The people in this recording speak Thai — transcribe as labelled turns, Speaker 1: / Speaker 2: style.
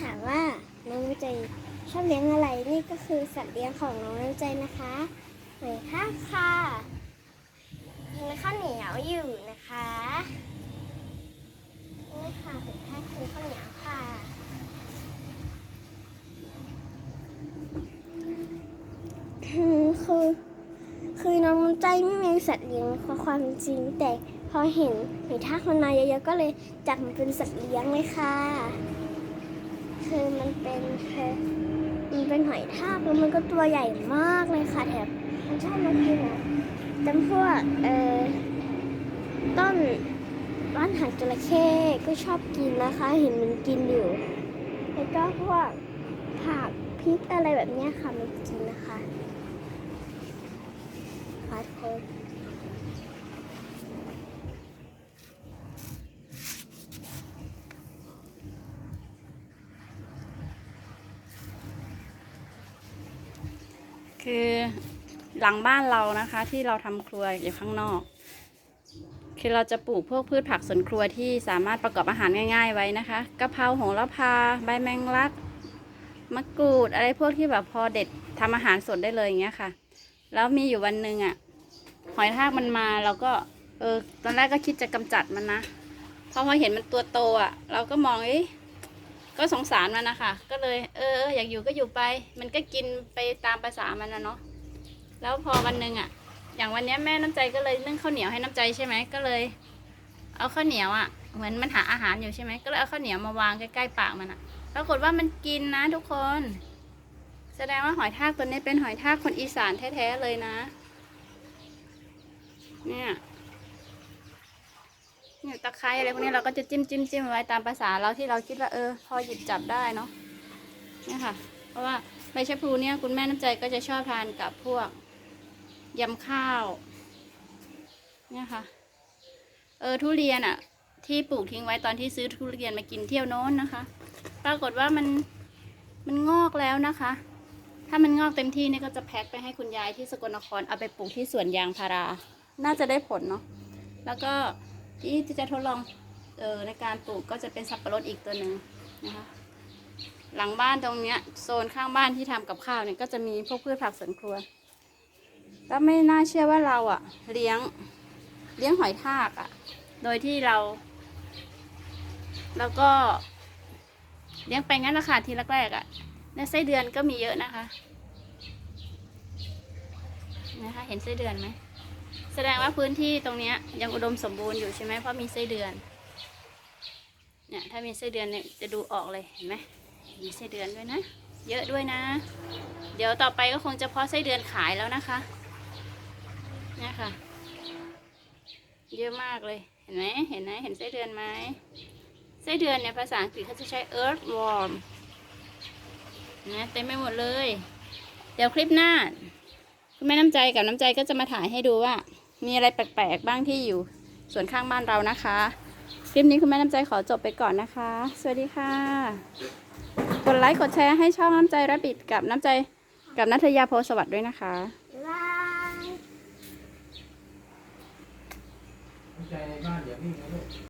Speaker 1: ถามว่าน้องน้ำใจชอบเลี้ยงอะไรนี่ก็คือสัตว์เลี้ยงของน้องน้ำใจนะคะหอยทากค่ะกินข้าวเหนียวอยู่นะคะนี่ค่ะหอยทากกินข้าวเหนียวค่ะคือคือคือน้องใจไม่มีสัตว์เลี้ยงเพราะความจริงแต่พอเห็นหอยทากมันมาเยอะๆก็เลยจับมันเป็นสัตว์เลี้ยงเลยค่ะ คือมันเป็นคือมันเป็นหอยทากแล้วมันก็ตัวใหญ่มากเลยค่ะแถมมันชอบมากินอะจำพวกเอ่อต้นบ้านหางจระเข้ก็ชอบกินนะคะ เห็นมันกินอยู่แล้วก็พวกผักพริกอะไรแบบเนี้ยค่ะมันกินนะคะฟาสต์ฟู้
Speaker 2: คือหลังบ้านเรานะคะ ที่เราทำครัวอยู่ข้างนอก คือเราจะปลูกพวกพืชผักสวนครัวที่สามารถประกอบอาหารง่าย ๆ ไว้นะคะกะเพราโหระพา ใบแมงลักมะกรูด อะไรพวกที่แบบพอเด็ดทำอาหารสดได้เลยอย่างเงี้ยค่ะ แล้วมีอยู่วันหนึ่งอะ่ะหอยทากมันมาเราก็เออตอนแรกก็คิดจะกำจัดมันนะพราะพอเห็นมันตัวโตอะ่ะ เราก็มองเอ้ย ก็สงสารมันนะคะก็เลย เอออยากอยู่ก็อยู่ไป มันก็กินไปตามภาษามันนะเนาะแล้วพอวันหนึ่งอะอย่างวันนี้แม่น้ำใจก็เลยนึ่งข้าวเหนียวให้น้ำใจใช่ไหมก็เลย เอาข้าวเหนียวอะเหมือนมันหาอาหารอยู่ใช่ไหมก็เลยเอาข้าวเหนียวมาวางใกล้ๆปากมันอะปรากฏว่ามันกินนะทุกคน แสดงว่าหอยทากตัวนี้เป็นหอยทากคนอีสานแท้ๆเลยนะ เนี่ย เนี่ยตะไคร้อะไรพวกนี้เราก็จะจิ้มจิ้มจิ้มไว้ตามภาษาเราที่เราคิดว่าเออ พอหยิบจับได้เนาะเนี่ยค่ะ เพราะว่าใบชะพลูเนี่ยคุณแม่น้ำใจก็จะชอบทานกับพวกยำข้าว เนี่ยค่ะ เออทุเรียนอะ่ะ ที่ปลูกทิ้งไว้ตอนที่ซื้อทุเรียนมากินเที่ยวโน้นนะคะ ปรากฏว่ามันมันงอกแล้วนะคะ ถ้ามันงอกเต็มที่นี่ก็จะแพ็คไปให้คุณยายที่สกลนครเอาไปปลูกที่สวนยางพารา น่าจะได้ผลเนาะแล้วก็ ที่จะทดลองเออในการปลูกก็จะเป็นสับปะรดอีกตัวหนึ่งนะคะหลังบ้านตรงเนี้ยโซนข้างบ้านที่ทำกับข้าวเนี่ยก็จะมีพวกพืชผักสวนครัว ก็ไม่น่าเชื่อว่าเราอะเลี้ยงเลี้ยงหอยทากอะโดยที่เรา แล้วก็เลี้ยงไปงั้นราคาทีแรกๆอะในไส้เดือนก็มีเยอะนะคะ นะคะ เห็นไส้เดือนไหม แสดงว่าพื้นที่ตรงนี้ยยังอุดมสมบูรณ์อยู่ใช่ไหมเพราะมีไส้เดือน เนี่ยถ้ามีไส้เดือนเนี่ยจะดูออกเลยเห็นไหมมีไส้เดือนด้วยนะ เยอะด้วยนะ เดี๋ยวต่อไปก็คงจะเพาะไส้เดือนขายแล้วนะคะ เนี่ยค่ะ เยอะมากเลย เห็นไหมเห็นไหมเห็นไส้เดือนไหมไส้เดือนเนี่ยภาษาอังกฤษเขาจะใช้ earthworm นะเต็มไปหมดเลย เดี๋ยวคลิปหน้าคุณแม่น้ำใจกับน้ำใจก็จะมาถ่ายให้ดูว่า มีอะไรแปลกๆบ้างที่อยู่ส่วนข้างบ้านเรานะคะ คลิปนี้คุณแม่น้ำใจขอจบไปก่อนนะคะ สวัสดีค่ะ กดไลค์กดแชร์ให้ช่องน้ำใจระบิดกับน้ำใจกับนัทยาโพสวัสดิ์ด้วยนะคะ